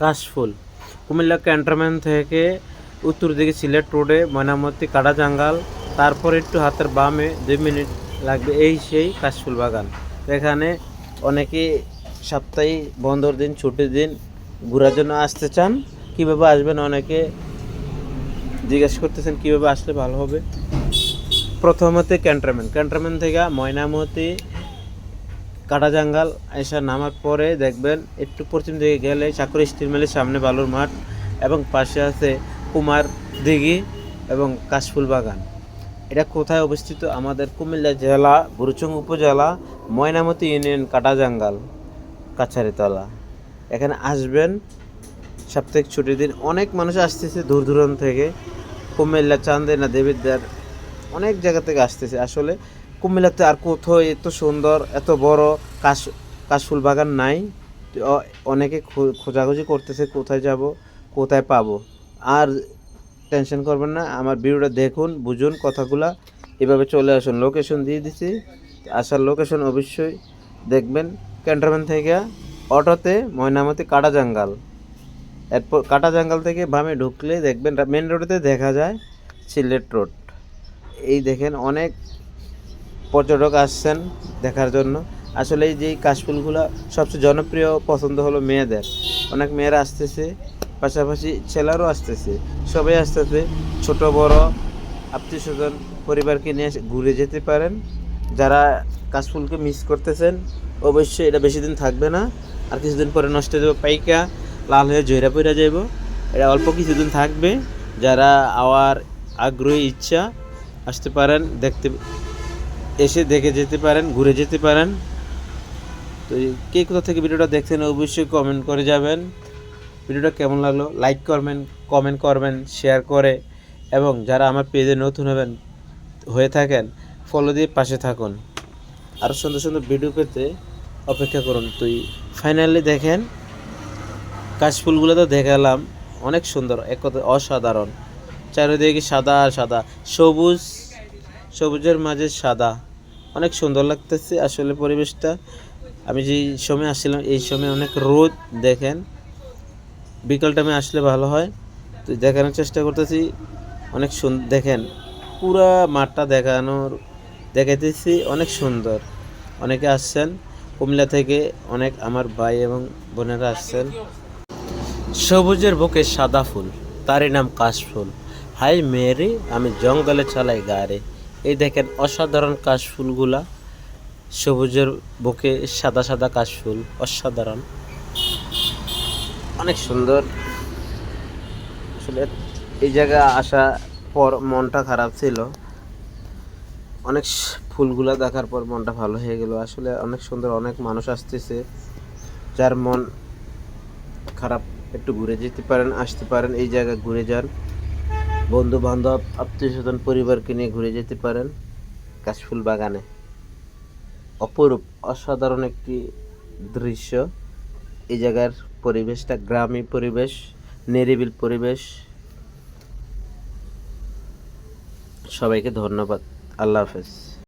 কাশফুল। কুমিল্লা ক্যান্টনমেন্ট থেকে উত্তর দিকে সিলেট রোডে ময়নামতি কাটা জাঙ্গাল তারপর একটু হাতের বামে দুই মিনিট লাগবে এই সেই কাশফুল বাগান। এখানে অনেকে সাপ্তাহিক বন্ধর দিন, ছুটির দিন ঘোরার জন্য আসতে চান। কীভাবে আসবেন অনেকে জিজ্ঞেস করতেছেন, কীভাবে আসলে ভালো হবে? প্রথমতে ক্যান্টনমেন্ট। ক্যান্টনমেন্ট থেকে ময়নামতি কাটা জাঙ্গাল এসে নামার পরে দেখবেন একটু পশ্চিম দিকে গেলে চাকরি স্টিল মিলের সামনে বালুর মাঠ এবং পাশে আছে কুমার দিঘি এবং কাশফুল বাগান। এটা কোথায় অবস্থিত? আমাদের কুমিল্লা জেলা বুরুচুং উপজেলা, ময়নামতি ইউনিয়ন কাটা জাঙ্গাল কাছারিতলা। এখানে আসবেন, সাপ্তাহিক ছুটির দিন অনেক মানুষ আসতেছে দূর দূরান্ত থেকে। কুমিল্লা, চান্দেনা দেবিদ্যার অনেক জায়গা থেকে আসতেছে। আসলে কুমিল্লাতে আর কোথাও এত সুন্দর, এত বড় কাশ, কাশফুল বাগান নাই। অনেকে খোঁজাখুঁজি করতেছে কোথায় যাব, কোথায় পাবো। আর টেনশন করবেন না, আমার ভিডিওটা দেখুন, বুঝুন কথাগুলা, এভাবে চলে আসুন। লোকেশন দিয়ে দিছি, আসার লোকেশন অবশ্যই দেখবেন। ক্যান্টনমেন্ট থেকে অটোতে ময়নামতি কাটা জাঙ্গাল এরপর কাটা জাঙ্গাল থেকে বামে ঢুকলে দেখবেন মেন রোডেতে দেখা যায় সিলেট রোড। এই দেখেন অনেক পর্যটক আসছেন দেখার জন্য। আসলে এই যে কাশফুলগুলো সবচেয়ে জনপ্রিয় পছন্দ হলো মেয়েদের। অনেক মেয়েরা আসতেছে, পাশাপাশি ছেলেরও আসতেছে। সবাই আসতেছে, ছোট, বড় আত্মীয় স্বজন পরিবারকে নিয়ে ঘুরে যেতে পারেন। যারা কাশফুলকে মিস করতেছেন, অবশ্যই এটা বেশি দিন থাকবে না। আর কিছুদিন পরে নষ্ট হয়ে যাবে পাইকা, লাল হয়ে জয়রা পইরা যাইব। এটা অল্প কিছুদিন থাকবে। যারা আওয়ার আগ্রহী, ইচ্ছা, আসতে পারেন, দেখতে এসে দেখে যেতে পারেন, ঘুরে যেতে পারেন। তো কে কোথা থেকে ভিডিওটা দেখছেন অবশ্যই কমেন্ট করে যাবেন। ভিডিওটা কেমন লাগল? লাইক করবেন কমেন্ট করবেন শেয়ার করে। এবং যারা আমার পেজে নতুন হবেন, হয়ে থাকেন ফলো দিয়ে পাশে থাকুন। আরও সুন্দর সুন্দর ভিডিও পেতে অপেক্ষা করুন। তুই ফাইনালি দেখেন কাশফুলগুলো তো দেখালাম, অনেক সুন্দর, এক কথা অসাধারণ। চারিদিকে সাদা সাদা, সবুজ। সবুজের মাঝে সাদা। অনেক সুন্দর লাগতেছে আসলে পরিবেশটা। আমি যেই সময় আসছিলাম, এই সময় অনেক রোদ, দেখেন। বিকাল টাইমে আসলে ভালো হয়। তো দেখানোর চেষ্টা করতেছি। অনেক সুন্দর দেখেন, পুরা মাঠটা দেখানোর, দেখাইতেছি, অনেক সুন্দর। অনেকে আসছেন, কুমিল্লা থেকে অনেক আমার ভাই এবং বোনেরা আসছেন। সবুজের বুকে সাদা ফুল, তারই নাম কাশফুল হাই মেরি, আমি জঙ্গলে চালাই গাড়ি। এই দেখেন অসাধারণ কাশফুলগুলা। সবুজের বুকে সাদা সাদা কাশফুল, অসাধারণ। অনেক সুন্দর। আসলে এই জায়গা আসা পর মনটা খারাপ ছিল। অনেক ফুলগুলা দেখার পর মনটা ভালো হয়ে গেল। আসলে অনেক সুন্দর অনেক মানুষ আসতেছে। যার মন খারাপ, একটু ঘুরে যেতে পারেন, আসতে পারেন, এই জায়গায় ঘুরে যান। বন্ধু বান্ধব আত্মীয় স্বজন পরিবারকে নিয়ে ঘুরে যেতে পারেন কাশফুল বাগানে। অপরূপ, অসাধারণ একটি দৃশ্য। এই জায়গার পরিবেশটা গ্রামী পরিবেশ, নিরিবিল পরিবেশ। সবাইকে ধন্যবাদ। আল্লাহ হাফেজ।